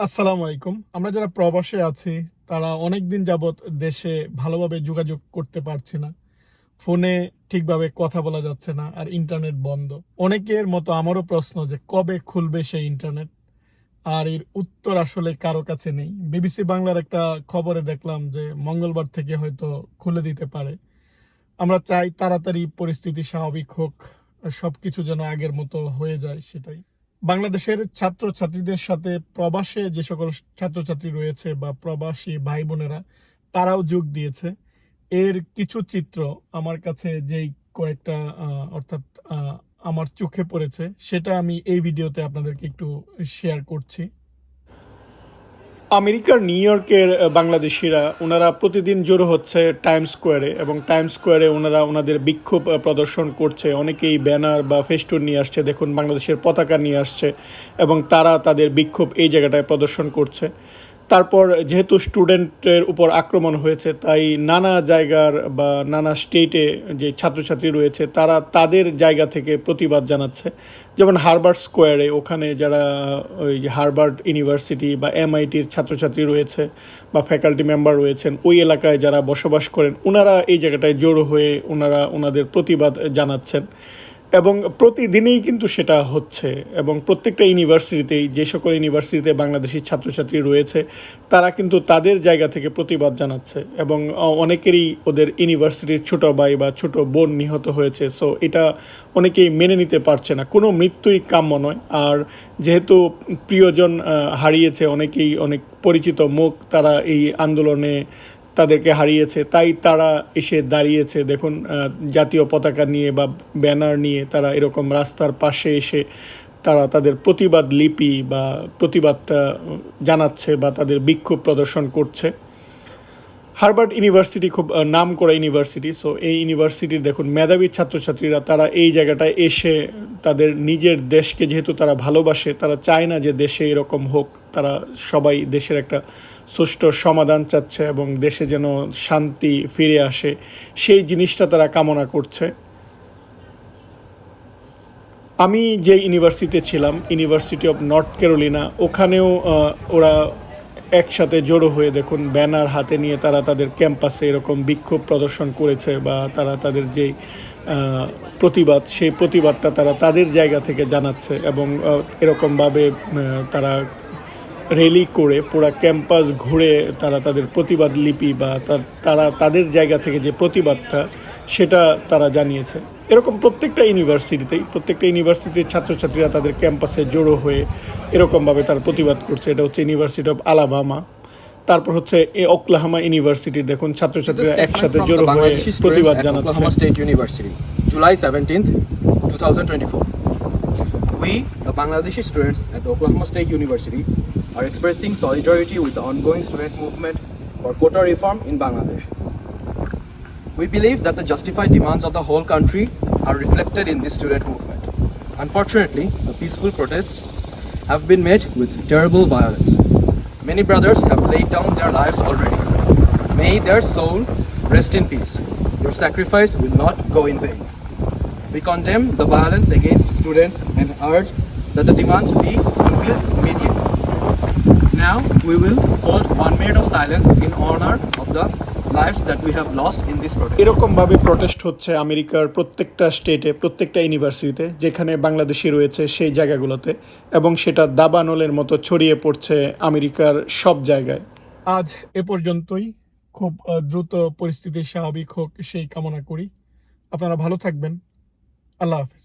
আসসালামু আলাইকুম। আমরা যারা প্রবাসে আছি, তারা অনেক দিন যাবৎ দেশে ভালোভাবে যোগাযোগ করতে পারছি না। ফোনে ঠিকভাবে কথা বলা যাচ্ছে না আর ইন্টারনেট বন্ধ। অনেকের মতো আমারও প্রশ্ন যে, কবে খুলবে সেই ইন্টারনেট? আর এর উত্তর আসলে কারও কাছে নেই। বিবিসি বাংলার একটা খবরে দেখলাম যে, মঙ্গলবার থেকে হয়তো খুলে দিতে পারে। আমরা চাই তাড়াতাড়ি পরিস্থিতি স্বাভাবিক হোক, সবকিছু যেন আগের মতো হয়ে যায় সেটাই। বাংলাদেশের ছাত্র ছাত্রীদের সাথে প্রবাসে যে সকল ছাত্রছাত্রী রয়েছে বা প্রবাসী ভাই বোনেরা তারাও যোগ দিয়েছে। এর কিছু চিত্র আমার কাছে যেই কয়েকটা অর্থাৎ আমার চোখে পড়েছে, সেটা আমি এই ভিডিওতে আপনাদেরকে একটু শেয়ার করছি। আমেরিকার নিউ ইয়র্কের বাংলাদেশিরা, ওনারা প্রতিদিন জোর হচ্ছে টাইম স্কোয়ারে এবং টাইম স্কোয়ারে ওনারা ওনাদের বিক্ষোভ প্রদর্শন করছে। অনেকেই ব্যানার বা ফেস্টুন নিয়ে আসছে, দেখুন বাংলাদেশের পতাকা নিয়ে আসছে এবং তারা তাদের বিক্ষোভ এই জায়গাটায় প্রদর্শন করছে। তারপর যেহেতু স্টুডেন্টের উপর আক্রমণ হয়েছে, তাই নানা জায়গার বা নানা স্টেটে যে ছাত্রছাত্রী রয়েছে, তারা তাদের জায়গা থেকে প্রতিবাদ জানাচ্ছে। যেমন হারবার্ড স্কোয়ারে ওখানে যারা ওই যে ইউনিভার্সিটি বা এমআইটির ছাত্রছাত্রী রয়েছে বা ফ্যাকাল্টি মেম্বার রয়েছেন, ওই এলাকায় যারা বসবাস করেন ওনারা এই জায়গাটায় জড়ো হয়ে ওনারা ওনাদের প্রতিবাদ জানাচ্ছেন। এবং প্রতিদিনই কিন্তু সেটা হচ্ছে এবং প্রত্যেকটা ইউনিভার্সিটিতেই, যে সকল ইউনিভার্সিটিতে বাংলাদেশি ছাত্রছাত্রী রয়েছে, তারা কিন্তু তাদের জায়গা থেকে প্রতিবাদ জানাচ্ছে এবং অনেকেরই ওদের ইউনিভার্সিটির ছোট ভাই বা ছোট বোন নিহত হয়েছে। সো এটা অনেকেই মেনে নিতে পারছে না। কোনো মৃত্যুই কাম্য নয়। আর যেহেতু প্রিয়জন হারিয়েছে, অনেকেই অনেক পরিচিত মুখ, তারা এই আন্দোলনে তাদেরকে হারিয়েছে, তাই তারা এসে দাঁড়িয়েছে। দেখুন জাতীয় পতাকা নিয়ে বা ব্যানার নিয়ে তারা এরকম রাস্তার পাশে এসে তারা তাদের প্রতিবাদ লিপি বা প্রতিবাদটা জানাচ্ছে বা তাদের বিক্ষোভ প্রদর্শন করছে। হার্ভার্ড ইউনিভার্সিটি খুব নাম করা ইউনিভার্সিটি। সো এই ইউনিভার্সিটির দেখুন, মেধাবী ছাত্রছাত্রীরা, তারা এই জায়গাটায় এসে তাদের নিজের দেশকে যেহেতু তারা ভালোবাসে, তারা চায় না যে দেশে এরকম হোক। তারা সবাই দেশের একটা সুষ্ঠু সমাধান চাচ্ছে এবং দেশে যেন শান্তি ফিরে আসে। সেই জিনিসটা তারা কামনা করছে। আমি যে ইউনিভার্সিটিতে ছিলাম, ইউনিভার্সিটি অফ নর্থ ক্যারোলিনা, ওখানেও ওরা একসাথে জড়ো হয়ে দেখুন, ব্যানার হাতে নিয়ে তারা তাদের ক্যাম্পাসে এরকম বিক্ষোভ প্রদর্শন করেছে বা তারা তাদের যেই প্রতিবাদ, সেই প্রতিবাদটা তারা তাদের জায়গা থেকে জানাচ্ছে এবং এরকমভাবে তারা র্যালি করে পুরা ক্যাম্পাস ঘুরে তারা তাদের প্রতিবাদ লিপি বা তারা তাদের জায়গা থেকে যে প্রতিবাদটা সেটা তারা জানিয়েছে। এরকম প্রত্যেকটা ইউনিভার্সিটিতেই প্রত্যেকটা ইউনিভার্সিটির ছাত্রছাত্রীরা তাদের ক্যাম্পাসে জড়ো হয়ে এরকমভাবে তার প্রতিবাদ করছে। এটা হচ্ছে ইউনিভার্সিটি অফ আলাবামা তারপর হচ্ছে এ অক্লাহামা ইউনিভার্সিটির দেখুন ছাত্রছাত্রীরা একসাথে জড়ো হয়ে প্রতিবাদ জানাচ্ছে। July seventeen We, the Bangladeshi students at Oklahoma State University, are expressing solidarity with the ongoing student movement for quota reform in Bangladesh. We believe that the justified demands of the whole country are reflected in this student movement. Unfortunately, the peaceful protests have been met with terrible violence. Many brothers have laid down their lives already. May their soul rest in peace. Your sacrifice will not go in vain. We condemn the violence against students and urge that the demands be fulfilled immediately. Now we will hold one minute of silence in honor of the lives that we have lost in this protest. এরকমভাবে protest হচ্ছে আমেরিকার প্রত্যেকটা স্টেটে প্রত্যেকটা ইউনিভার্সিটিতে যেখানে বাংলাদেশি রয়েছে সেই জায়গাগুলোতে এবং সেটা দাবানলের মতো ছড়িয়ে পড়ছে আমেরিকার সব জায়গায়। আজ এ পর্যন্তই। খুব দ্রুত পরিস্থিতি স্বাভাবিক হোক সেই কামনা করি। আপনারা ভালো থাকবেন। আল্লাহ হাফিজ।